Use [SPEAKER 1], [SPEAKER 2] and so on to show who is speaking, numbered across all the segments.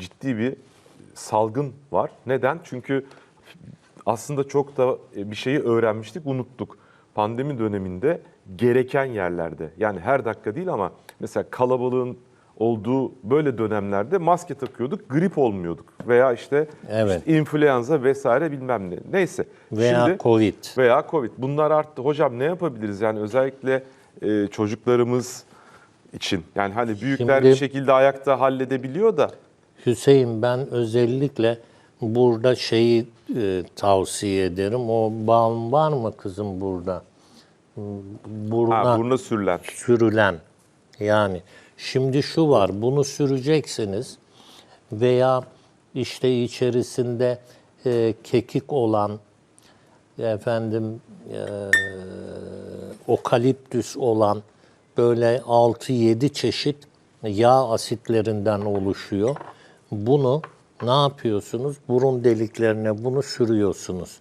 [SPEAKER 1] ciddi bir salgın var. Neden? Çünkü aslında çok da bir şeyi öğrenmiştik, unuttuk. Pandemi döneminde gereken yerlerde yani her dakika değil ama mesela kalabalığın olduğu böyle dönemlerde maske takıyorduk, grip olmuyorduk veya işte,
[SPEAKER 2] Evet.
[SPEAKER 1] işte influenza vesaire bilmem ne. Neyse.
[SPEAKER 2] Veya
[SPEAKER 1] Şimdi-
[SPEAKER 2] Covid.
[SPEAKER 1] veya Covid. Bunlar arttı. Hocam ne yapabiliriz? Yani özellikle e, çocuklarımız için. Yani hani büyükler
[SPEAKER 2] Şimdi-
[SPEAKER 1] bir şekilde ayakta halledebiliyor da
[SPEAKER 2] Hüseyin ben özellikle burada şeyi e, tavsiye ederim. O balm var mı kızım burada? Buruna
[SPEAKER 1] ha, buruna sürülen.
[SPEAKER 2] sürülen. Yani şimdi şu var, bunu süreceksiniz veya işte içerisinde e, kekik olan efendim e, okaliptüs olan böyle 6-7 çeşit yağ asitlerinden oluşuyor. Bunu ne yapıyorsunuz? Burun deliklerine bunu sürüyorsunuz.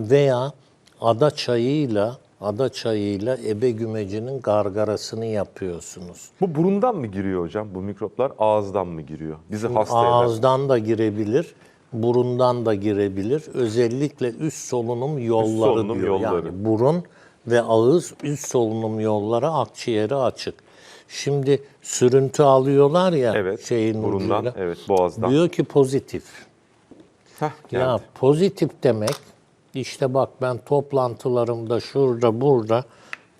[SPEAKER 2] Veya ada çayıyla ada çayıyla ebe gümecinin gargarasını yapıyorsunuz.
[SPEAKER 1] Bu burundan mı giriyor hocam? Bu mikroplar ağızdan mı giriyor? Bizi hasta eder.
[SPEAKER 2] Ağızdan da girebilir, burundan da girebilir. Özellikle üst solunum yolları
[SPEAKER 1] solunum
[SPEAKER 2] diyor.
[SPEAKER 1] yolları.
[SPEAKER 2] Yani burun ve ağız üst solunum yolları akciğeri açık. Şimdi sürüntü alıyorlar ya
[SPEAKER 1] Evet.
[SPEAKER 2] şeyin
[SPEAKER 1] burundan,
[SPEAKER 2] ucuyla.
[SPEAKER 1] evet boğazdan.
[SPEAKER 2] Diyor ki pozitif.
[SPEAKER 1] Heh, geldi.
[SPEAKER 2] Ya pozitif demek işte bak ben toplantılarımda şurada burada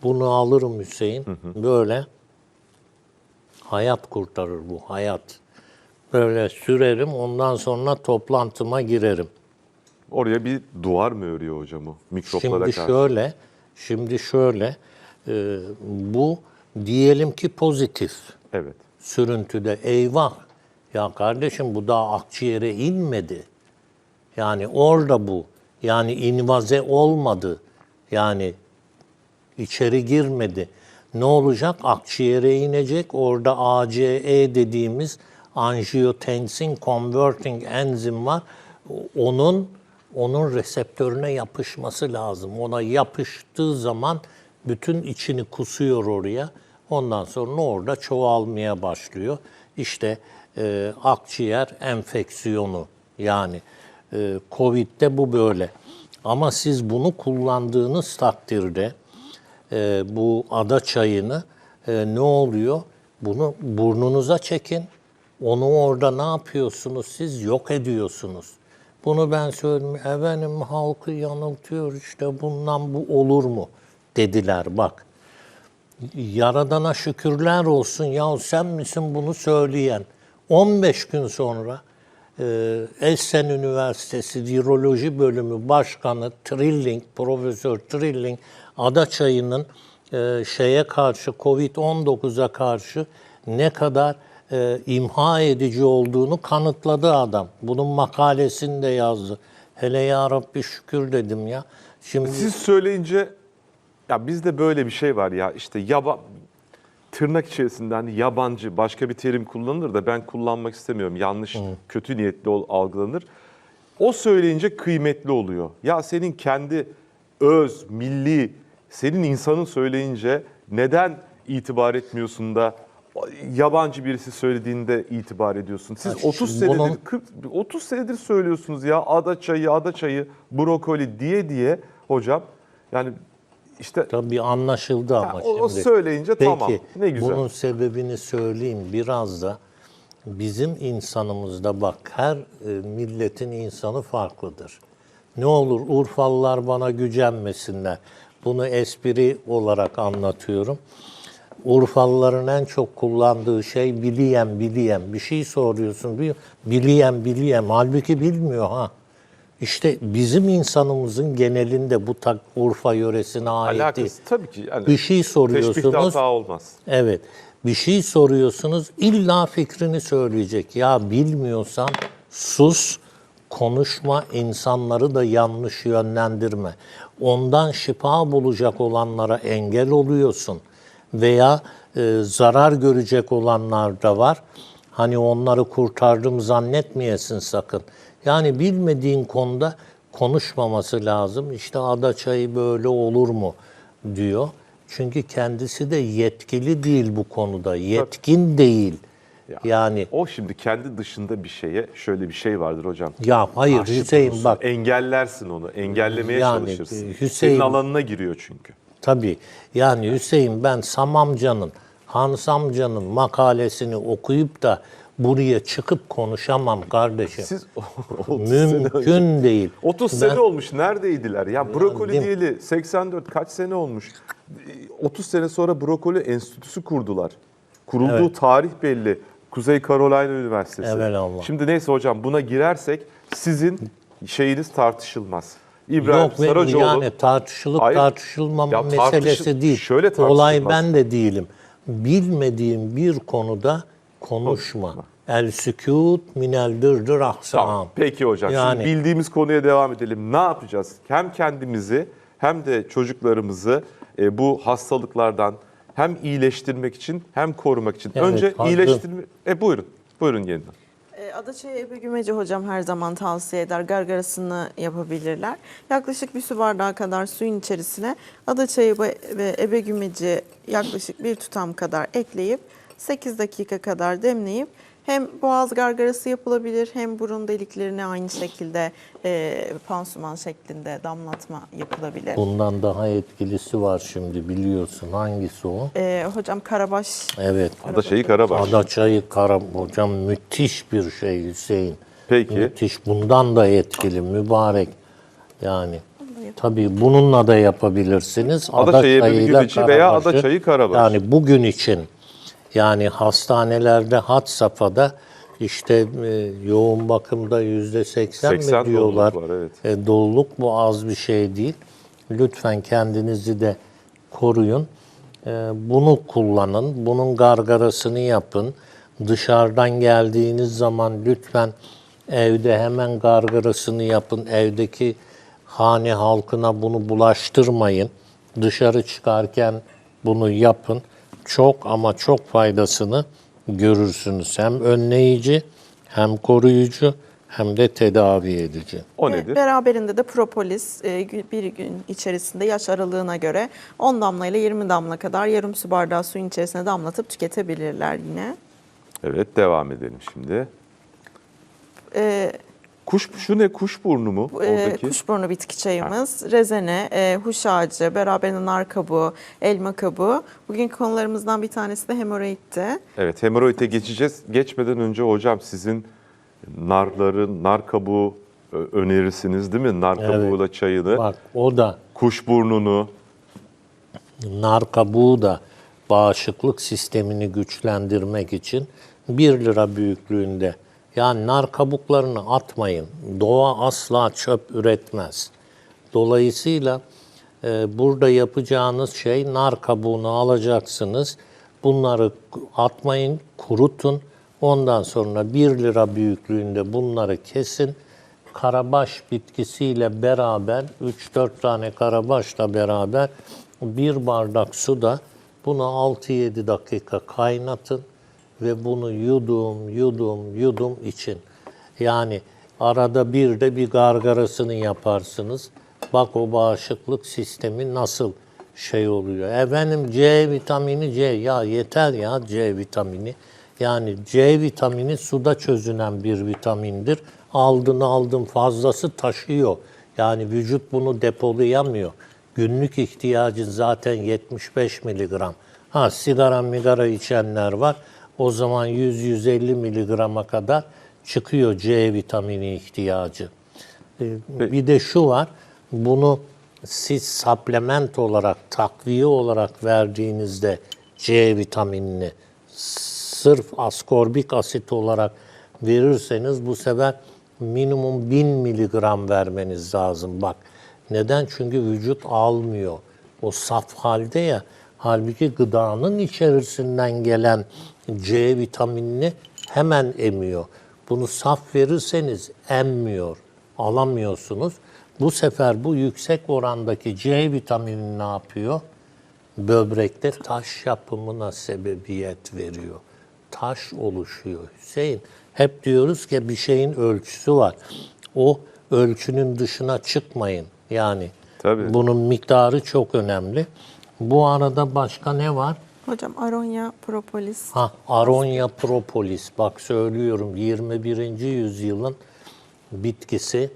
[SPEAKER 2] bunu alırım Hüseyin. Böyle hayat kurtarır bu hayat. Böyle sürerim ondan sonra toplantıma girerim.
[SPEAKER 1] Oraya bir duvar mı örüyor hocam o mikroplara
[SPEAKER 2] Şimdi
[SPEAKER 1] karşı?
[SPEAKER 2] şöyle, şimdi şöyle e, bu diyelim ki pozitif
[SPEAKER 1] Evet.
[SPEAKER 2] sürüntüde eyvah ya kardeşim bu daha akciğere inmedi. Yani orada bu. Yani invaze olmadı. Yani içeri girmedi. Ne olacak? Akciğere inecek. Orada ACE dediğimiz angiotensin converting enzim var. Onun onun reseptörüne yapışması lazım. Ona yapıştığı zaman bütün içini kusuyor oraya. Ondan sonra orada çoğalmaya başlıyor. İşte e, akciğer enfeksiyonu yani e, Covid'de bu böyle. Ama siz bunu kullandığınız takdirde e, bu ada çayını e, ne oluyor? Bunu burnunuza çekin. Onu orada ne yapıyorsunuz? Siz yok ediyorsunuz. Bunu ben söyledim. Efendim halkı yanıltıyor işte bundan bu olur mu? Dediler bak. Yaradana şükürler olsun ya sen misin bunu söyleyen? 15 gün sonra e, Essen Üniversitesi Viroloji Bölümü Başkanı Trilling, Profesör Trilling Adaçayı'nın e, şeye karşı Covid-19'a karşı ne kadar e, imha edici olduğunu kanıtladı adam. Bunun makalesini de yazdı. Hele ya Rabbi şükür dedim ya. Şimdi
[SPEAKER 1] Siz söyleyince ya bizde böyle bir şey var ya işte yaba tırnak içerisinde hani yabancı başka bir terim kullanılır da ben kullanmak istemiyorum. Yanlış, kötü niyetli ol, algılanır. O söyleyince kıymetli oluyor. Ya senin kendi öz, milli, senin insanın söyleyince neden itibar etmiyorsun da yabancı birisi söylediğinde itibar ediyorsun? Siz
[SPEAKER 2] Ha,
[SPEAKER 1] 30
[SPEAKER 2] şimdi
[SPEAKER 1] senedir
[SPEAKER 2] bunun-
[SPEAKER 1] 40 30 senedir söylüyorsunuz ya ada çayı, ada çayı, brokoli diye diye hocam. Yani işte
[SPEAKER 2] tabii anlaşıldı ama
[SPEAKER 1] o, o
[SPEAKER 2] şimdi.
[SPEAKER 1] söyleyince
[SPEAKER 2] Peki,
[SPEAKER 1] tamam. Ne güzel.
[SPEAKER 2] bunun sebebini söyleyeyim biraz da. Bizim insanımızda bak her e, milletin insanı farklıdır. Ne olur Urfalılar bana gücenmesinler. Bunu espri olarak anlatıyorum. Urfalıların en çok kullandığı şey biliyem biliyem. Bir şey soruyorsun biliyor. Biliyem biliyem. Halbuki bilmiyor ha. İşte bizim insanımızın genelinde bu tak Urfa yöresine ait.
[SPEAKER 1] Alakası tabii ki. Yani
[SPEAKER 2] Bir şey soruyorsunuz.
[SPEAKER 1] hata olmaz.
[SPEAKER 2] Evet. Bir şey soruyorsunuz. illa fikrini söyleyecek. Ya bilmiyorsan sus, konuşma, insanları da yanlış yönlendirme. Ondan şifa bulacak olanlara engel oluyorsun. Veya e, zarar görecek olanlar da var. Hani onları kurtardım zannetmeyesin sakın. Yani bilmediğin konuda konuşmaması lazım. İşte ada çayı böyle olur mu diyor. Çünkü kendisi de yetkili değil bu konuda. Yetkin değil.
[SPEAKER 1] Ya,
[SPEAKER 2] Yani
[SPEAKER 1] O şimdi kendi dışında bir şeye şöyle bir şey vardır hocam.
[SPEAKER 2] ya hayır
[SPEAKER 1] Karşı
[SPEAKER 2] Hüseyin
[SPEAKER 1] durursun,
[SPEAKER 2] bak
[SPEAKER 1] Engellersin onu. Engellemeye
[SPEAKER 2] Yani,
[SPEAKER 1] çalışırsın.
[SPEAKER 2] e, Hüseyin-
[SPEAKER 1] Senin alanına giriyor çünkü.
[SPEAKER 2] Tabii. Yani Hüseyin ben Samamca'nın, Hans amcanın makalesini okuyup da buraya çıkıp konuşamam kardeşim.
[SPEAKER 1] Siz 30 sene önce-
[SPEAKER 2] Mümkün değil.
[SPEAKER 1] 30
[SPEAKER 2] Ben-
[SPEAKER 1] sene olmuş. Neredeydiler? Ya brokoli
[SPEAKER 2] mi?
[SPEAKER 1] diyeli 84 kaç sene olmuş? 30 sene sonra brokoli enstitüsü kurdular. Kurulduğu
[SPEAKER 2] Evet.
[SPEAKER 1] tarih belli. Kuzey Carolina Üniversitesi.
[SPEAKER 2] Evelallah.
[SPEAKER 1] Şimdi neyse hocam buna girersek sizin şeyiniz tartışılmaz. İbrahim
[SPEAKER 2] Yok
[SPEAKER 1] Saracoğlu
[SPEAKER 2] yani tartışılıp
[SPEAKER 1] Hayır.
[SPEAKER 2] tartışılmama
[SPEAKER 1] Ya
[SPEAKER 2] meselesi
[SPEAKER 1] tartışıl-
[SPEAKER 2] değil.
[SPEAKER 1] şöyle.
[SPEAKER 2] Olay ben de değilim. Bilmediğim bir konuda konuşma. El sükut minel dırdır ahsam.
[SPEAKER 1] Tamam. Peki hocam.
[SPEAKER 2] Yani-
[SPEAKER 1] Şimdi bildiğimiz konuya devam edelim. Ne yapacağız? Hem kendimizi hem de çocuklarımızı e, bu hastalıklardan hem iyileştirmek için hem korumak için.
[SPEAKER 2] Evet,
[SPEAKER 1] Önce
[SPEAKER 2] haklı.
[SPEAKER 1] iyileştirme... E buyurun. Buyurun yeniden.
[SPEAKER 3] E, Adaçayı Ebe Gümeci hocam her zaman tavsiye eder. Gargarasını yapabilirler. Yaklaşık bir su bardağı kadar suyun içerisine adaçayı ve ve ebe gümeci yaklaşık bir tutam kadar ekleyip 8 dakika kadar demleyip hem boğaz gargarası yapılabilir hem burun deliklerine aynı şekilde e, pansuman şeklinde damlatma yapılabilir.
[SPEAKER 2] Bundan daha etkilisi var şimdi biliyorsun. Hangisi o?
[SPEAKER 3] E, hocam karabaş
[SPEAKER 2] Evet.
[SPEAKER 1] Adaşehir Karabaş.
[SPEAKER 2] Adaçayı Kara hocam müthiş bir şey Hüseyin.
[SPEAKER 1] Peki.
[SPEAKER 2] Müthiş. Bundan da etkili mübarek. Yani tabii bununla da yapabilirsiniz.
[SPEAKER 1] Adaçayı, Ebegümeci veya
[SPEAKER 2] Karabaş'ı.
[SPEAKER 1] Adaçayı Karabaş.
[SPEAKER 2] Yani bugün için yani hastanelerde had safhada işte e, yoğun bakımda yüzde seksen
[SPEAKER 1] 80
[SPEAKER 2] mi diyorlar.
[SPEAKER 1] doluluk var, evet.
[SPEAKER 2] E, doluluk bu az bir şey değil. Lütfen kendinizi de koruyun. E, bunu kullanın. Bunun gargarasını yapın. Dışarıdan geldiğiniz zaman lütfen evde hemen gargarasını yapın. Evdeki hane halkına bunu bulaştırmayın. Dışarı çıkarken bunu yapın. Çok ama çok faydasını görürsünüz. Hem önleyici, hem koruyucu, hem de tedavi edici.
[SPEAKER 1] O
[SPEAKER 3] Ve
[SPEAKER 1] nedir?
[SPEAKER 3] Beraberinde de propolis e, bir gün içerisinde yaş aralığına göre 10 damla ile 20 damla kadar yarım su bardağı suyun içerisine damlatıp tüketebilirler yine.
[SPEAKER 1] Evet devam edelim şimdi.
[SPEAKER 3] E,
[SPEAKER 1] Kuş şu ne kuş burnu mu
[SPEAKER 3] bu, e,
[SPEAKER 1] oradaki?
[SPEAKER 3] kuşburnu bitki çayımız, rezene, e, huş ağacı, beraberinde nar kabuğu, elma kabuğu. Bugünkü konularımızdan bir tanesi de hemoroidti.
[SPEAKER 1] Evet hemoroide geçeceğiz. Geçmeden önce hocam sizin narların, nar kabuğu ö- önerirsiniz değil mi? Nar kabuğuyla çayını,
[SPEAKER 2] Bak o da
[SPEAKER 1] kuş burnunu.
[SPEAKER 2] nar kabuğu da bağışıklık sistemini güçlendirmek için 1 lira büyüklüğünde. Yani nar kabuklarını atmayın. Doğa asla çöp üretmez. Dolayısıyla e, burada yapacağınız şey nar kabuğunu alacaksınız. Bunları atmayın, kurutun. Ondan sonra 1 lira büyüklüğünde bunları kesin. Karabaş bitkisiyle beraber 3-4 tane karabaşla beraber bir bardak suda bunu 6-7 dakika kaynatın ve bunu yudum yudum yudum için. Yani arada bir de bir gargarasını yaparsınız. Bak o bağışıklık sistemi nasıl şey oluyor. Efendim C vitamini C ya yeter ya C vitamini. Yani C vitamini suda çözünen bir vitamindir. Aldın aldın fazlası taşıyor. Yani vücut bunu depolayamıyor. Günlük ihtiyacın zaten 75 miligram. Ha sigara migara içenler var. O zaman 100-150 miligrama kadar çıkıyor C vitamini ihtiyacı. Ee, Bir de şu var, bunu siz supplement olarak, takviye olarak verdiğinizde C vitaminini sırf askorbik asit olarak verirseniz bu sefer minimum 1000 miligram vermeniz lazım. Bak neden? Çünkü vücut almıyor. O saf halde ya. Halbuki gıdanın içerisinden gelen C vitaminini hemen emiyor. Bunu saf verirseniz emmiyor, alamıyorsunuz. Bu sefer bu yüksek orandaki C vitamini ne yapıyor? Böbrekte taş yapımına sebebiyet veriyor. Taş oluşuyor Hüseyin. Hep diyoruz ki bir şeyin ölçüsü var. O ölçünün dışına çıkmayın. Yani
[SPEAKER 1] Tabii.
[SPEAKER 2] bunun miktarı çok önemli. Bu arada başka ne var?
[SPEAKER 3] Hocam aronya, propolis.
[SPEAKER 2] Ha, Aronia propolis. Bak söylüyorum 21. yüzyılın bitkisi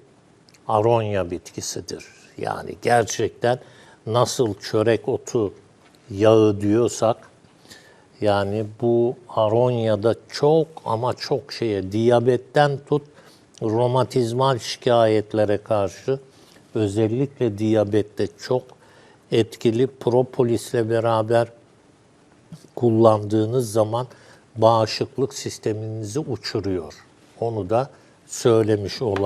[SPEAKER 2] aronya bitkisidir. Yani gerçekten nasıl çörek otu yağı diyorsak yani bu aronyada çok ama çok şeye diyabetten tut romatizmal şikayetlere karşı özellikle diyabette çok etkili propolisle beraber kullandığınız zaman bağışıklık sisteminizi uçuruyor. Onu da söylemiş olalım.